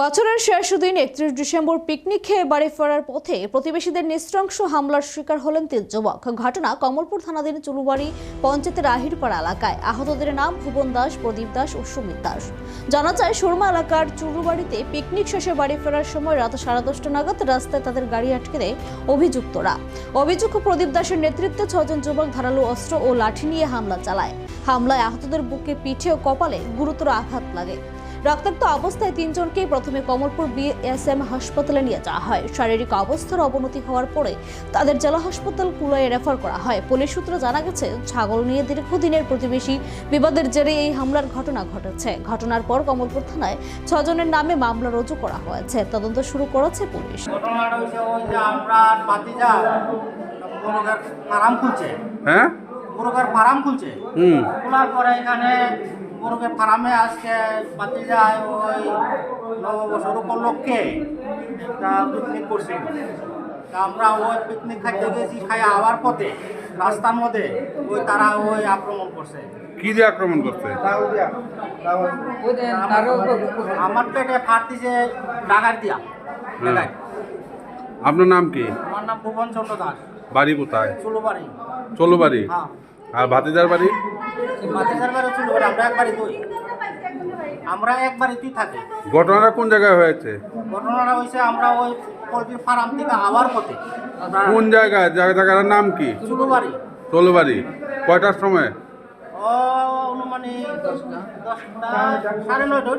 বছরের শেষ দিন একত্রিশ ডিসেম্বর পিকনিক খেয়ে বাড়ি ফেরার পথে প্রতিবেশীদের নৃশংস হামলার শিকার হলেন তিন যুবক। ঘটনা কমলপুর থানাধীন চুলুবাড়ি পঞ্চায়েতের আহিরপাড়া এলাকায়। আহতদের নাম ভুবন দাস, প্রদীপ দাস ও সুমিত দাস। জানা যায়, সুরমা এলাকার চুলুবাড়িতে পিকনিক শেষে বাড়ি ফেরার সময় রাত সাড়ে দশটা নাগাদ রাস্তায় তাদের গাড়ি আটকে দেয় অভিযুক্তরা। অভিযুক্ত প্রদীপ দাসের নেতৃত্বে ছজন যুবক ধারালো অস্ত্র ও লাঠি নিয়ে হামলা চালায়। হামলায় আহতদের বুকে পিঠে ও কপালে গুরুতর আঘাত লাগে। রক্তাক্ত অবস্থায় তিনজনকেই প্রথমে কমলপুর বিএসএম হাসপাতালে নিয়ে যাওয়া হয়। শারীরিক অবস্থার অবনতি হওয়ার পরে তাদের জেলা হাসপাতাল কুলায় রেফার করা হয়। পুলিশ সূত্র জানা গেছে ছাগল নিয়ে দীর্ঘদিনের প্রতিবেশী বিবাদের জেরে এই হামলার ঘটনা ঘটেছে। ঘটনার পর কমলপুর থানায় ছজনের নামে মামলা রুজু করা হয়েছে। তদন্ত শুরু করেছে পুলিশ। ঘটনাটা হয়েছে ওই যে আমরা মুরগার ফার্ম খুলছে হ্যাঁ? মুরগার ফার্ম খুলছে। হুম। খোলার পরে এখানে মুরগের ফার্মে আজকে বাতিজা ওই নববর্ষর উপলক্ষে একটা পিকনিক করছে তা আমরা ওই পিকনিক খাইতে গেছি খাই আওয়ার পথে রাস্তার মধ্যে ওই তারা ওই আক্রমণ করছে। কি দিয়ে আক্রমণ করছে? আমার পেটে ফাট দিছে ডাকার দিয়া। হ্যাঁ। আপনার নাম কি? আমার নাম ভুবন চন্দ্র দাস। বাড়ি কোথায়? চুলুবাড়ি। চলো বাড়ি হ্যাঁ। আর ভাতিজার বাড়ি? বাতিজার বাড়ি চুলুবাড়ি আমরা একবারই তুই আমরা একবারই তুই থাকি। ঘটনাটা কোন জায়গায় হয়েছে? ঘটনাটা হয়েছে আমরা ওই পোলট্রি ফার্ম থেকে আওয়ার পথে। কোন জায়গায়? জায়গা জায়গার নাম কি? চুলুবাড়ি। চলো বাড়ি কয়টার সময়? ও অনুমানিক দশটা সাড়ে নয়টা